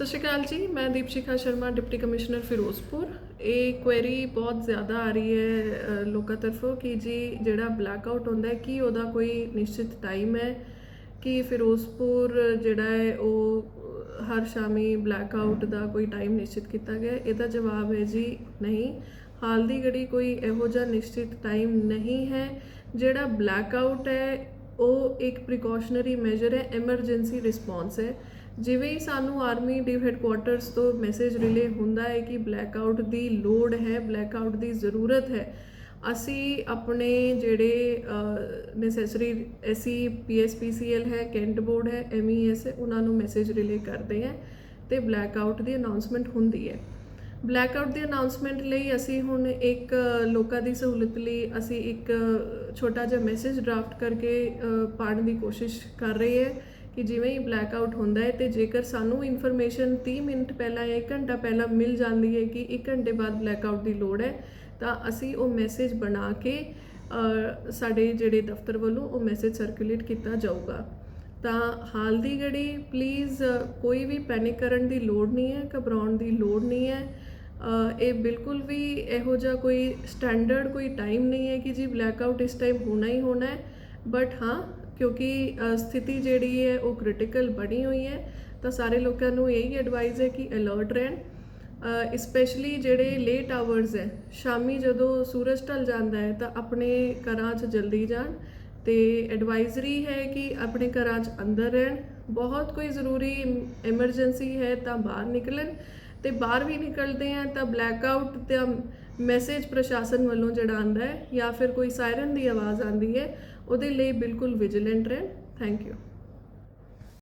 ਸਤਿ ਸ਼੍ਰੀ ਅਕਾਲ ਜੀ, ਮੈਂ ਦੀਪਸ਼ਿਖਾ ਸ਼ਰਮਾ, ਡਿਪਟੀ ਕਮਿਸ਼ਨਰ ਫਿਰੋਜ਼ਪੁਰ। ਇਹ ਕੁਐਰੀ ਬਹੁਤ ਜ਼ਿਆਦਾ ਆ ਰਹੀ ਹੈ ਲੋਕਾਂ ਤਰਫੋਂ ਕਿ ਜੀ ਜਿਹੜਾ ਬਲੈਕ ਆਊਟ ਹੁੰਦਾ ਹੈ, ਕੀ ਉਹਦਾ ਕੋਈ ਨਿਸ਼ਚਿਤ ਟਾਈਮ ਹੈ? ਕਿ ਫਿਰੋਜ਼ਪੁਰ ਜਿਹੜਾ ਹੈ, ਉਹ ਹਰ ਸ਼ਾਮੀ ਬਲੈਕ ਆਊਟ ਦਾ ਕੋਈ ਟਾਈਮ ਨਿਸ਼ਚਿਤ ਕੀਤਾ ਗਿਆ ਇਹਦਾ ਜਵਾਬ ਹੈ ਜੀ ਨਹੀਂ। ਹਾਲ ਦੀ ਘੜੀ ਕੋਈ ਇਹੋ ਜਿਹਾ ਨਿਸ਼ਚਿਤ ਟਾਈਮ ਨਹੀਂ ਹੈ, ਜਿਹੜਾ ਬਲੈਕ ਆਊਟ ਹੈ, ਉਹ ਇੱਕ ਪ੍ਰੀਕਾਸ਼ਨਰੀ ਮੈਜਰ ਹੈ ਐਮਰਜੈਂਸੀ ਰਿਸਪੌਂਸ ਹੈ। ਜਿਵੇਂ ਹੀ ਸਾਨੂੰ ਆਰਮੀ ਡਿਵ ਹੈਡਕੁਆਟਰਸ ਤੋਂ ਮੈਸੇਜ ਰਿਲੇ ਹੁੰਦਾ ਹੈ ਕਿ ਬਲੈਕ ਆਊਟ ਦੀ ਲੋੜ ਹੈ ਬਲੈਕ ਆਊਟ ਦੀ ਜ਼ਰੂਰਤ ਹੈ। ਅਸੀਂ ਆਪਣੇ ਜਿਹੜੇ ਨੈਸੈਸਰੀ ਐਸੀ ਪੀਐਸਪੀਸੀਐਲ ਹੈ ਕੈਂਟ ਬੋਰਡ ਹੈ ਐਮਈਐਸ ਹੈ ਉਹਨਾਂ ਨੂੰ ਮੈਸੇਜ ਰਿਲੇ ਕਰਦੇ ਹਾਂ ਤੇ ਬਲੈਕ ਆਊਟ ਦੀ ਅਨਾਉਂਸਮੈਂਟ ਹੁੰਦੀ ਹੈ। ਬਲੈਕ ਆਊਟ ਦੀ ਅਨਾਉਂਸਮੈਂਟ ਲਈ ਅਸੀਂ ਹੁਣ ਇੱਕ ਲੋਕਾਂ ਦੀ ਸਹੂਲਤ ਲਈ ਅਸੀਂ ਇੱਕ ਛੋਟਾ ਜਿਹਾ ਮੈਸੇਜ ਡਰਾਫਟ ਕਰਕੇ ਅ, ਪਾਉਣ ਦੀ ਕੋਸ਼ਿਸ਼ ਕਰ ਰਹੇ ਹਾਂ। ਕਿ ਜਿਵੇਂ ਹੀ ਬਲੈਕ ਆਊਟ ਹੁੰਦਾ ਹੈ ਤੇ ਜੇਕਰ ਸਾਨੂੰ ਇਨਫੋਰਮੇਸ਼ਨ 30 ਮਿੰਟ ਪਹਿਲਾਂ ਜਾਂ 1 ਘੰਟਾ ਪਹਿਲਾਂ ਮਿਲ ਜਾਂਦੀ ਹੈ ਕਿ 1 ਘੰਟੇ ਬਾਅਦ ਬਲੈਕ ਆਊਟ ਦੀ ਲੋੜ ਹੈ, ਤਾਂ ਅਸੀਂ ਉਹ ਮੈਸੇਜ ਬਣਾ ਕੇ ਸਾਡੇ ਜਿਹੜੇ ਦਫ਼ਤਰ ਵੱਲੋਂ ਉਹ ਮੈਸੇਜ ਸਰਕੂਲੇਟ ਕੀਤਾ ਜਾਊਗਾ। ਤਾਂ ਹਾਲ ਦੀ ਘੜੀ ਪਲੀਜ਼ ਕੋਈ ਵੀ ਪੈਨਿਕ ਕਰਨ ਦੀ ਲੋੜ ਨਹੀਂ ਹੈ, ਘਬਰਾਉਣ ਦੀ ਲੋੜ ਨਹੀਂ ਹੈ। ਇਹ ਬਿਲਕੁਲ ਵੀ ਇਹੋ ਜਿਹਾ ਕੋਈ ਸਟੈਂਡਰਡ ਕੋਈ ਟਾਈਮ ਨਹੀਂ ਹੈ ਕਿ ਜੀ ਬਲੈਕ ਆਊਟ ਇਸ ਟਾਈਮ ਹੋਣਾ ਹੀ ਹੋਣਾ ਹੈ। ਬਟ ਹਾਂ ਕਿਉਂਕਿ ਸਥਿਤੀ ਜਿਹੜੀ ਹੈ ਉਹ ਕ੍ਰਿਟੀਕਲ ਬਣੀ ਹੋਈ ਹੈ। ਤਾਂ ਸਾਰੇ ਲੋਕਾਂ ਨੂੰ ਇਹੀ ਐਡਵਾਈਸ ਹੈ ਕਿ ਅਲਰਟ ਰਹਿਣ। ਸਪੈਸ਼ਲੀ ਜਿਹੜੇ ਲੇਟ ਆਵਰਸ ਹੈ, ਸ਼ਾਮੀ ਜਦੋਂ ਸੂਰਜ ਢਲ ਜਾਂਦਾ ਹੈ, ਤਾਂ ਆਪਣੇ ਘਰਾਂ 'ਚ ਜਲਦੀ ਜਾਣ। ਤੇ ਐਡਵਾਈਜ਼ਰੀ ਹੈ ਕਿ ਆਪਣੇ ਘਰਾਂ 'ਚ ਅੰਦਰ ਰਹਿਣ। ਬਹੁਤ ਕੋਈ ਜ਼ਰੂਰੀ ਐਮਰਜੈਂਸੀ ਹੈ ਤਾਂ ਬਾਹਰ ਨਿਕਲਣ। ਤੇ ਬਾਹਰ ਵੀ ਨਿਕਲਦੇ ਆ ਤਾਂ ਬਲੈਕ ਆਊਟ ਤੇ ਮੈਸੇਜ ਪ੍ਰਸ਼ਾਸਨ ਵੱਲੋਂ ਜਿਹੜਾ ਆਂਦਾ ਹੈ ਜਾਂ ਫਿਰ ਕੋਈ ਸਾਇਰਨ ਦੀ ਆਵਾਜ਼ ਆਂਦੀ ਹੈ, ਉਹਦੇ ਲਈ ਬਿਲਕੁਲ ਵਿਜੀਲੈਂਟ ਰਹਿਣ। Thank you